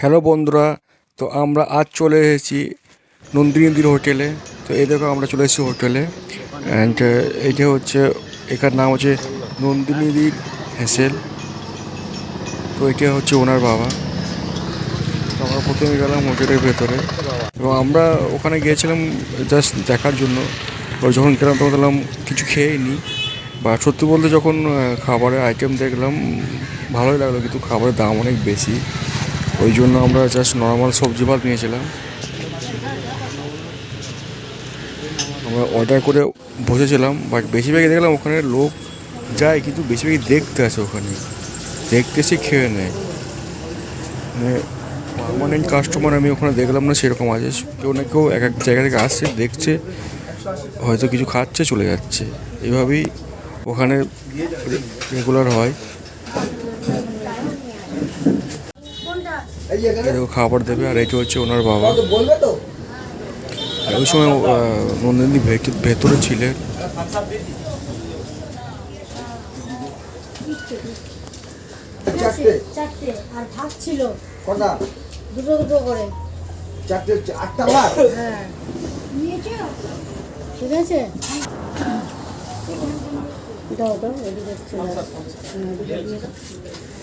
Hello বন্ধুরা, তো আমরা আজ চলে এসেছি নন্দিনীদির হোটেলে। তো এই দেখো আমরা চলে এসেছি হোটেলে। অ্যান্ড এটা হচ্ছে, এখার নাম হচ্ছে নন্দিনীদির হেসেল। তো এটা হচ্ছে ওনার বাবা। তো আমরা প্রথমে গেলাম হোটেলের ভেতরে। এবং আমরা ওখানে গিয়েছিলাম জাস্ট দেখার জন্য। এবার যখন গেলাম তখন দেখলাম কিছু খেয়েই নি। বা সত্যি বলতে যখন খাবারের আইটেম দেখলাম, ভালোই লাগল, কিন্তু খাবারের দাম অনেক বেশি। ওই জন্য আমরা জাস্ট নর্মাল সবজি ভাত নিয়েছিলাম। আমরা অর্ডার করে বসেছিলাম বাট বেশিরভাগই দেখলাম ওখানে লোক যায়, কিন্তু বেশিরভাগই দেখতে আসে ওখানে। দেখতে এসে খেয়ে নেয়। মানে পারমানেন্ট কাস্টমার আমি ওখানে দেখলাম না, সেরকম আছে। কেউ না কেউ এক এক জায়গা থেকে আসছে, দেখছে, হয়তো কিছু খাচ্ছে, চলে যাচ্ছে। এইভাবেই ওখানে রেগুলার হয়। এই দেখো খাবার দেবে আর এটা হচ্ছে ওনার বাবা। বলবে তো? আর ওই সময় নন্দিনী ভেত- ভেতরে ছিলেন আর ভাত ছিল। কটা? দুটো দুটো করে। চারটে আটটা ভাত? হ্যাঁ। ঠিক আছে? দাও দাও এদিকে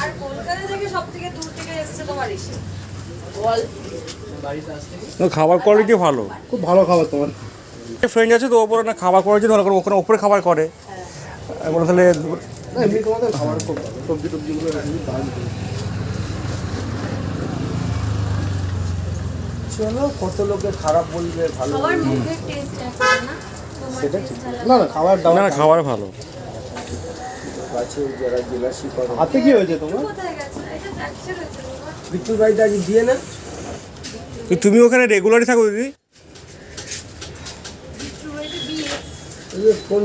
আর কলকাতা থেকে সব থেকে দূর থেকে এসেছে তোমার ইসে না খাবার কোয়ালিটি ভালো। খুব ভালো খাবার তোমার। ফ্রেন্ড আছে তো ওপরে না খাবার কোয়ালিটি ভালো করে ওখানে ওপরে খাবার করে। আমি তাহলে এমনি তোমাদের খাবার খুব সবজি টবজিগুলো চলো কত লোকে খারাপ বলবে ভালো সবার মুখের টেস্ট আছে না? না না খাবার না না খাবার ভালো। আছে যারা জেলা করে হাতে কি হয়েছে তোমার। বিট্টুর বাড়িতে আজ দিয়ে না? তুমি ওখানে রেগুলারই থাকো দিদি? একটু